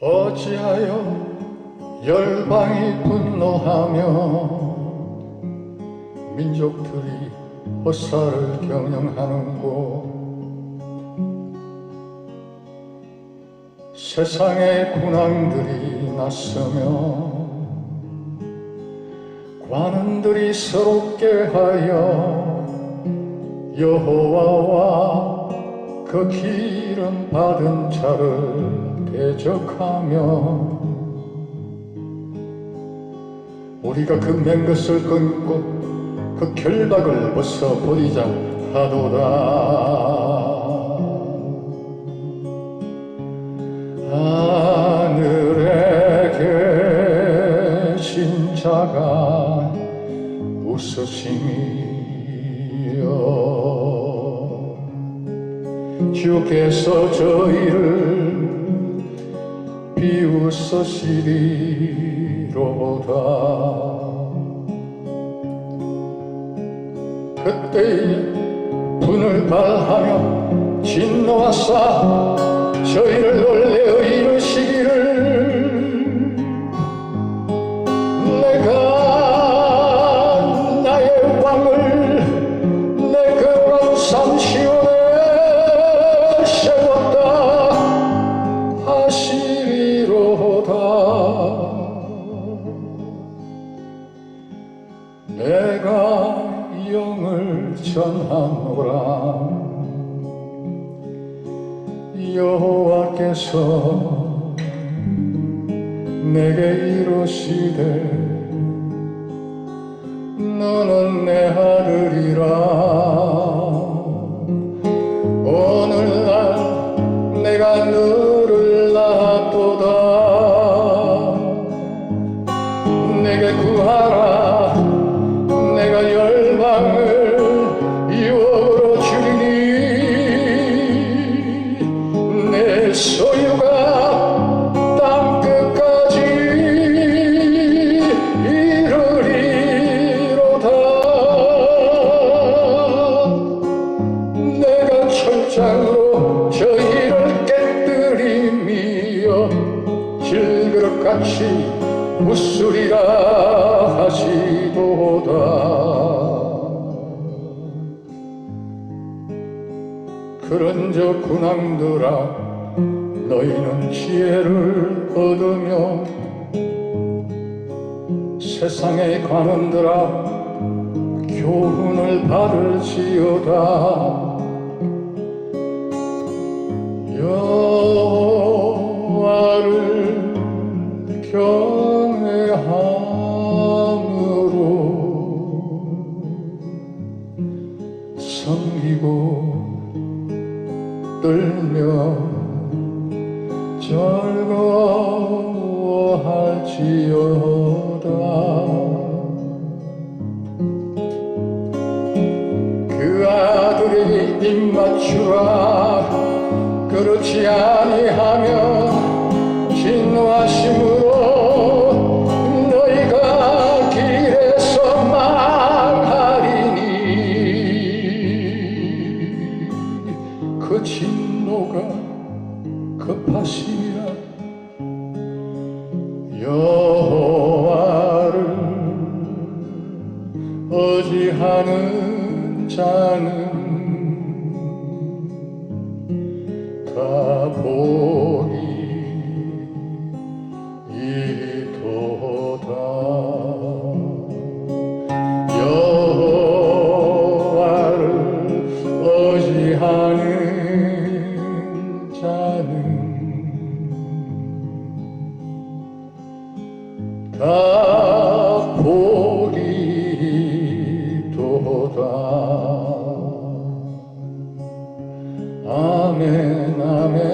어찌하여 열방이 분노하며 민족들이 헛살을 경영하는고? 세상의 군왕들이 났으며 관원들이 서럽게 하여 여호와와 그 기름 받은 자를 대적하며 우리가 그 맹것을 끊고 그 결박을 벗어버리자 하도다. 하늘에 계신 자가 웃으심이여. 주께서 저희를 비웃으시리로다. 그때에 분을 발하며 진노하사 저희를 내가 영을 전하노라. 여호와께서 내게 이르시되 너는 내 아들이라 질그릇같이 웃으리라 하시도다. 그런저 군왕들아 너희는 지혜를 얻으며 세상의 관원들아 교훈을 받을지어다. 여호와를 떨며 즐거워할지어다. 그 아들의 입맞추라. 그렇지 아니하면 급하시라. 여호와를 어지하는 자는 다복 다 보리도다. 아멘 아멘.